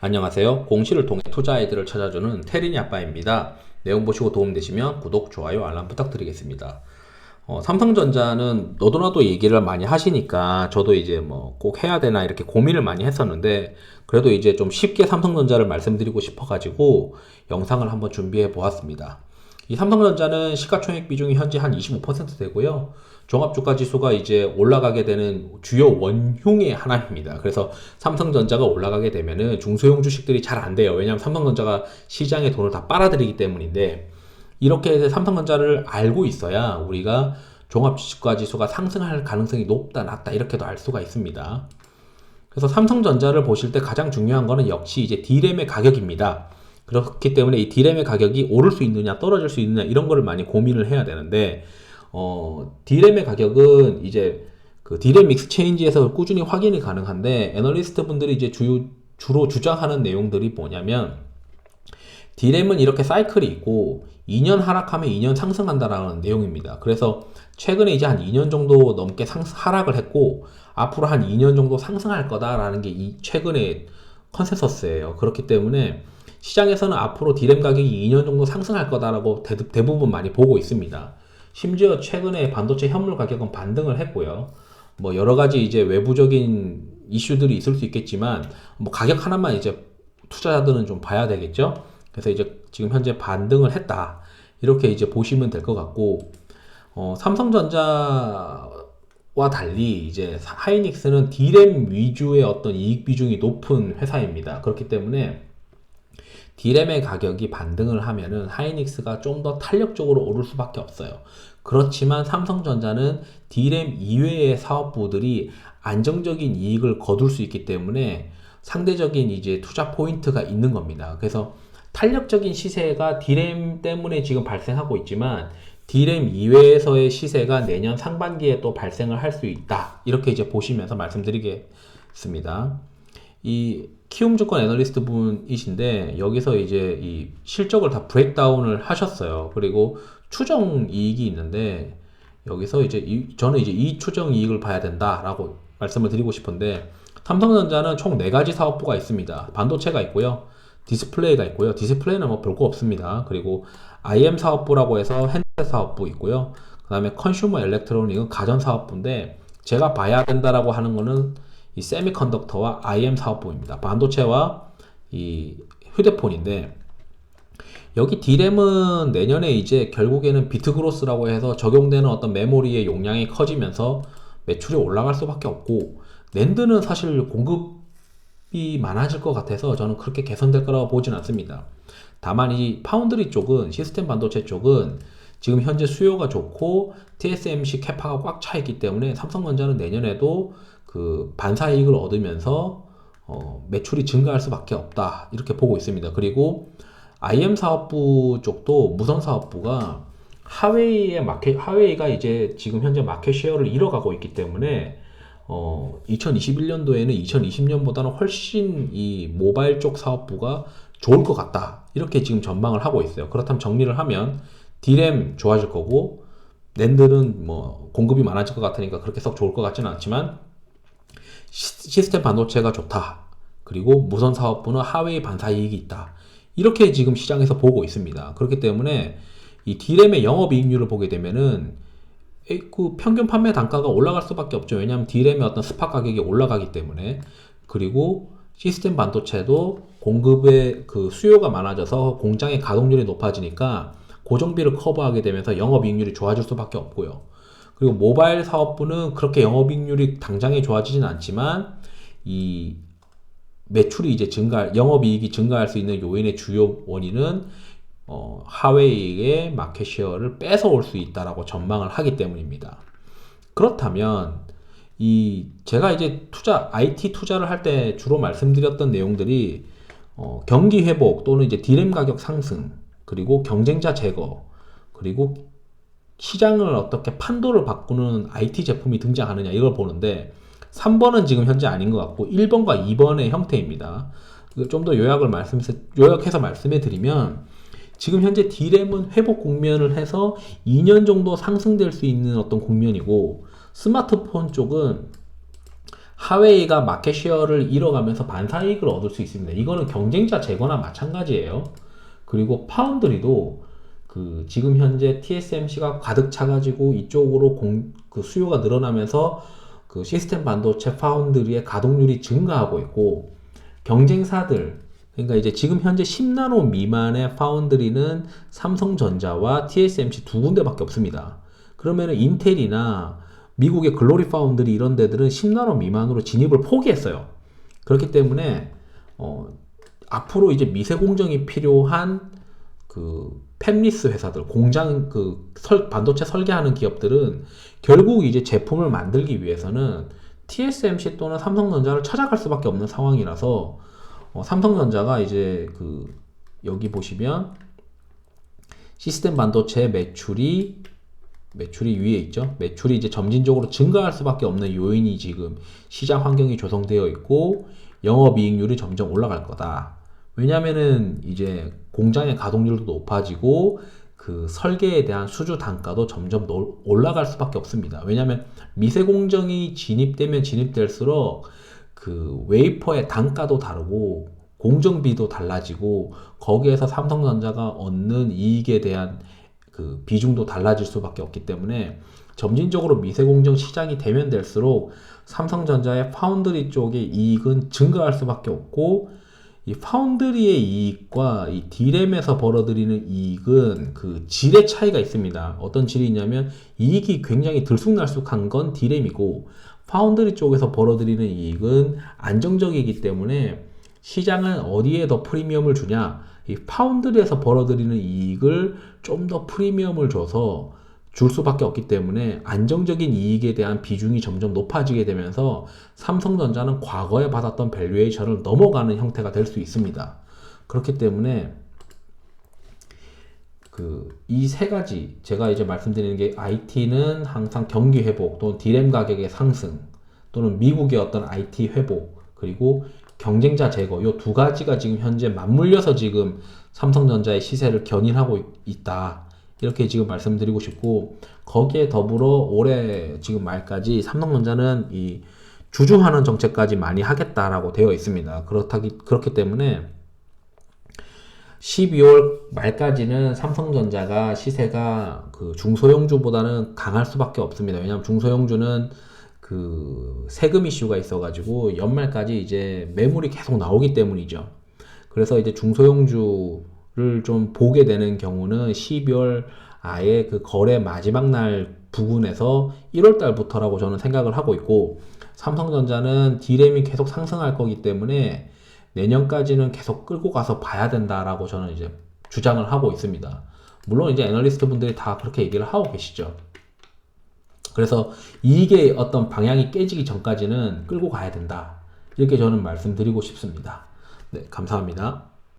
안녕하세요. 공시를 통해 투자 아이들을 찾아주는 테린이 아빠입니다. 내용 보시고 도움되시면 구독, 좋아요, 알람 부탁드리겠습니다. 어, 삼성전자는 너도나도 얘기를 많이 하시니까 저도 이제 뭐 꼭 해야 되나 이렇게 고민을 많이 했었는데 그래도 이제 좀 쉽게 삼성전자를 말씀드리고 싶어가지고 영상을 한번 준비해 보았습니다. 이 삼성전자는 시가총액 비중이 현재 한 25% 되고요. 종합주가 지수가 이제 올라가게 되는 주요 원흉의 하나입니다. 그래서 삼성전자가 올라가게 되면은 중소형 주식들이 잘 안 돼요. 왜냐하면 삼성전자가 시장의 돈을 다 빨아들이기 때문인데 이렇게 삼성전자를 알고 있어야 우리가 종합주가 지수가 상승할 가능성이 높다, 낮다 이렇게도 알 수가 있습니다. 그래서 삼성전자를 보실 때 가장 중요한 거는 역시 이제 D램의 가격입니다. 그렇기 때문에 이 D램의 가격이 오를 수 있느냐 떨어질 수 있느냐 이런 거를 많이 고민을 해야 되는데 어, D램의 가격은 이제 그 D램 익스체인지에서 꾸준히 확인이 가능한데 애널리스트 분들이 이제 주, 주로 주장하는 내용들이 뭐냐면 D램은 이렇게 사이클이 있고 2년 하락하면 2년 상승한다라는 내용입니다. 그래서 최근에 이제 한 2년 정도 넘게 상, 하락을 했고 앞으로 한 2년 정도 상승할 거다라는 게 이 최근의 컨센서스예요. 그렇기 때문에 시장에서는 앞으로 디램 가격이 2년 정도 상승할 거다라고 대, 대부분 많이 보고 있습니다. 심지어 최근에 반도체 현물 가격은 반등을 했고요. 뭐 여러 가지 이제 외부적인 이슈들이 있을 수 있겠지만 뭐 가격 하나만 이제 투자자들은 좀 봐야 되겠죠. 그래서 이제 지금 현재 반등을 했다. 이렇게 이제 보시면 될 것 같고 어, 삼성전자와 달리 이제 하이닉스는 D램 위주의 어떤 이익 비중이 높은 회사입니다. 그렇기 때문에 D램의 가격이 반등을 하면은 하이닉스가 좀 더 탄력적으로 오를 수밖에 없어요. 그렇지만 삼성전자는 D램 이외의 사업부들이 안정적인 이익을 거둘 수 있기 때문에 상대적인 이제 투자 포인트가 있는 겁니다. 그래서 탄력적인 시세가 D램 때문에 지금 발생하고 있지만 D램 이외에서의 시세가 내년 상반기에 또 발생을 할 수 있다. 이렇게 이제 보시면서 말씀드리겠습니다. 이 키움증권 애널리스트 분이신데 여기서 이제 이 실적을 다 브레이크다운을 하셨어요. 그리고 추정 이익이 있는데 여기서 이제 이, 저는 이제 이 추정 이익을 봐야 된다라고 말씀을 드리고 싶은데 삼성전자는 총네 가지 사업부가 있습니다. 반도체가 있고요. 디스플레이가 있고요. 디스플레이는 뭐 별거 없습니다. 그리고 IM 사업부라고 해서 핸드셋 사업부 있고요. 그 다음에 컨슈머 엘렉트로닉은 가전 사업부인데 제가 봐야 된다라고 하는 거는 이 세미컨덕터와 IM 사업부입니다. 반도체와 이 휴대폰인데 여기 D램은 내년에 이제 결국에는 비트그로스라고 해서 적용되는 어떤 메모리의 용량이 커지면서 매출이 올라갈 수밖에 없고 낸드는 사실 공급이 많아질 것 같아서 저는 그렇게 개선될 거라고 보진 않습니다. 다만 이 파운드리 쪽은 시스템 반도체 쪽은 지금 현재 수요가 좋고 TSMC 캐파가 꽉 차 있기 때문에 삼성전자는 내년에도 그 반사 이익을 얻으면서 어, 매출이 증가할 수밖에 없다 이렇게 보고 있습니다. 그리고 IM 사업부 쪽도 무선 사업부가 하웨이의 마켓 하웨이가 이제 지금 현재 마켓 쉐어를 잃어가고 있기 때문에 어, 2021년도에는 2020년보다는 훨씬 이 모바일 쪽 사업부가 좋을 것 같다 이렇게 지금 전망을 하고 있어요. 그렇다면 정리를 하면 D램 좋아질 거고 낸드는 뭐 공급이 많아질 것 같으니까 그렇게 썩 좋을 것 같지는 않지만 시스템 반도체가 좋다. 그리고 무선 사업부는 하웨이 반사 이익이 있다. 이렇게 지금 시장에서 보고 있습니다. 그렇기 때문에 이 D램의 영업이익률을 보게 되면은 그 평균 판매 단가가 올라갈 수밖에 없죠. 왜냐하면 D램의 어떤 스팟 가격이 올라가기 때문에 그리고 시스템 반도체도 공급의 그 수요가 많아져서 공장의 가동률이 높아지니까 고정비를 커버하게 되면서 영업이익률이 좋아질 수밖에 없고요. 그리고 모바일 사업부는 그렇게 영업이익률이 당장에 좋아지진 않지만 이 매출이 이제 증가, 영업이익이 증가할 수 있는 요인의 주요 원인은 어, 하웨이의 마켓쉐어를 뺏어올 수 있다라고 전망을 하기 때문입니다. 그렇다면 이 제가 이제 투자 IT 투자를 할 때 주로 말씀드렸던 내용들이 어, 경기 회복 또는 이제 디램 가격 상승 그리고 경쟁자 제거 그리고 시장을 어떻게 판도를 바꾸는 IT 제품이 등장하느냐 이걸 보는데 3번은 지금 현재 아닌 것 같고 1번과 2번의 형태입니다. 좀 더 요약을 말씀 요약해서 말씀해 드리면 지금 현재 D램은 회복 국면을 해서 2년 정도 상승될 수 있는 어떤 국면이고 스마트폰 쪽은 하웨이가 마켓 쉐어를 잃어가면서 반사이익을 얻을 수 있습니다. 이거는 경쟁자 제거나 마찬가지예요. 그리고 파운드리도 그 지금 현재 TSMC가 가득 차가지고 이쪽으로 공, 그 수요가 늘어나면서 그 시스템 반도체 파운드리의 가동률이 증가하고 있고 경쟁사들 그러니까 이제 지금 현재 10나노 미만의 파운드리는 삼성전자와 TSMC 두 군데밖에 없습니다. 그러면은 인텔이나 미국의 글로리 파운드리 이런 데들은 10나노 미만으로 진입을 포기했어요. 그렇기 때문에 어, 앞으로 이제 미세 공정이 필요한 그 팹리스 회사들, 공장 그 설, 반도체 설계하는 기업들은 결국 이제 제품을 만들기 위해서는 TSMC 또는 삼성전자를 찾아갈 수밖에 없는 상황이라서 어, 삼성전자가 이제 그 여기 보시면 시스템 반도체 매출이 매출이 위에 있죠. 매출이 이제 점진적으로 증가할 수밖에 없는 요인이 지금 시장 환경이 조성되어 있고 영업이익률이 점점 올라갈 거다. 왜냐면은 이제 공장의 가동률도 높아지고 그 설계에 대한 수주 단가도 점점 노- 올라갈 수밖에 없습니다. 왜냐면 미세 공정이 진입되면 진입될수록 그 웨이퍼의 단가도 다르고 공정비도 달라지고 거기에서 삼성전자가 얻는 이익에 대한 그 비중도 달라질 수밖에 없기 때문에 점진적으로 미세공정 시장이 되면 될수록 삼성전자의 파운드리 쪽의 이익은 증가할 수밖에 없고 이 파운드리의 이익과 이 디램에서 벌어들이는 이익은 그 질의 차이가 있습니다. 어떤 질이 있냐면 이익이 굉장히 들쑥날쑥한 건 디램이고 파운드리 쪽에서 벌어들이는 이익은 안정적이기 때문에 시장은 어디에 더 프리미엄을 주냐? 이 파운드리에서 벌어들이는 이익을 좀 더 프리미엄을 줘서 줄 수밖에 없기 때문에 안정적인 이익에 대한 비중이 점점 높아지게 되면서 삼성전자는 과거에 받았던 밸류에이션을 넘어가는 형태가 될 수 있습니다. 그렇기 때문에 그 이 세 가지 제가 이제 말씀드리는 게 IT는 항상 경기 회복 또는 디램 가격의 상승 또는 미국의 어떤 IT 회복 그리고 경쟁자 제거 요두 가지가 지금 현재 맞물려서 지금 삼성전자의 시세를 견인하고 있- 있다. 이렇게 지금 말씀드리고 싶고 거기에 더불어 올해 지금 말까지 삼성전자는 이 주주하는 정책까지 많이 하겠다라고 되어 있습니다. 그렇다기 그렇기 때문에 12월 말까지는 삼성전자가 시세가 그 중소형주보다는 강할 수밖에 없습니다. 왜냐하면 중소형주는 그 세금 이슈가 있어가지고 연말까지 이제 매물이 계속 나오기 때문이죠. 그래서 이제 중소형주를 좀 보게 되는 경우는 12월 아예 그 거래 마지막 날 부근에서 1월 달부터라고 저는 생각을 하고 있고 삼성전자는 디램이 계속 상승할 거기 때문에 내년까지는 계속 끌고 가서 봐야 된다라고 저는 이제 주장을 하고 있습니다. 물론 이제 애널리스트 분들이 다 그렇게 얘기를 하고 계시죠. 그래서 이게 어떤 방향이 깨지기 전까지는 끌고 가야 된다. 이렇게 저는 말씀드리고 싶습니다. 네, 감사합니다.